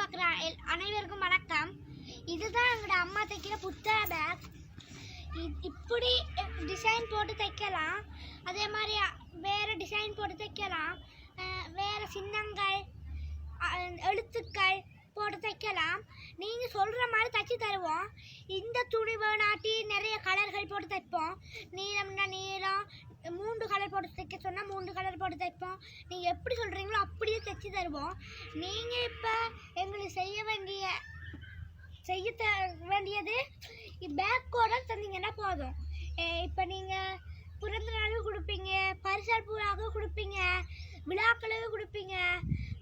பார்க்குற. அனைவருக்கும் வணக்கம். இதுதான் எங்களோட அம்மா தைக்கிற புத்தக பேக் இப்படி டிசைன் போட்டு தைக்கலாம். அதே மாதிரி வேறு டிசைன் போட்டு தைக்கலாம். வேறு சின்னங்கள் எழுத்துக்கள் போட்டு தைக்கலாம். நீங்கள் சொல்கிற மாதிரி தைச்சி தருவோம். இந்த துணி வேணாட்டி நிறைய கலர்கள் போட்டு தைப்போம். நீ போட்டு தைப்போம் நீங்கள் எப்படி சொல்கிறீங்களோ அப்படியே தைச்சி தருவோம். நீங்கள் இப்போ எங்களுக்கு செய்ய வேண்டிய செய்ய த வேண்டியது பேக்கோட தந்தீங்கன்னா போதும். இப்போ நீங்கள் பிறந்த நாளுக்கு கொடுப்பீங்க பரிசளிப்புகளாக கொடுப்பீங்க விழாக்களுக்கு கொடுப்பீங்க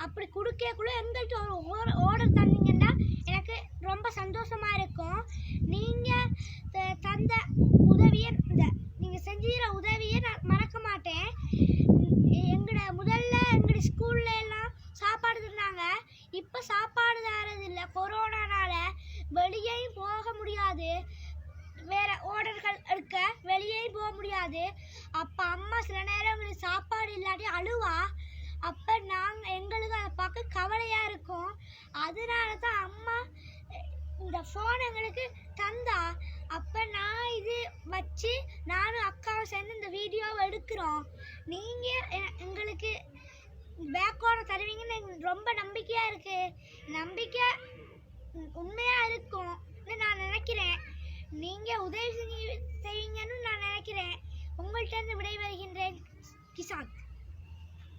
அப்படி கொடுக்கக்குள்ள எங்கள்கிட்ட ஒரு ஆர்டர் தந்தீங்கன்னா எனக்கு ரொம்ப சந்தோஷமாக இருக்கும். நீங்கள் தந்த உதவியை இந்த நீங்கள் செஞ்சுற உதவியை நான் மறக்க மாட்டேன் எங்களோட முதல்ல எங்களோட ஸ்கூல்ல எல்லாம் சாப்பாடு தந்தாங்க இப்போ சாப்பாடு தரது இல்லை கொரோனானால வெளியேயும் போக முடியாது. வேற ஓடர்கள் இருக்க வெளியேயும் போக முடியாது. அப்போ அம்மா சில நேரம் சாப்பாடு இல்லாட்டி அழுவா. அப்போ நாங்கள் எங்களுக்கு அதை பார்க்க கவலையாக இருக்கும். அதனால தான் அம்மா இந்த ஃபோன் எங்களுக்கு தந்தா. அப்போ நான் இது வச்சு நானும் அக்காவும் சேர்ந்து இந்த வீடியோவை எடுக்கிறோம். நீங்கள் எங்களுக்கு ரொம்ப நம்பிக்கையாக இருக்குது நம்பிக்கை உண்மையாக இருக்கும். நான் நினைக்கிறேன். நீங்கள் உதவி செய்வீங்கன்னு நான் நினைக்கிறேன். உங்கள்கிட்ட இருந்து விடைபெறுகின்றேன். கிசான்.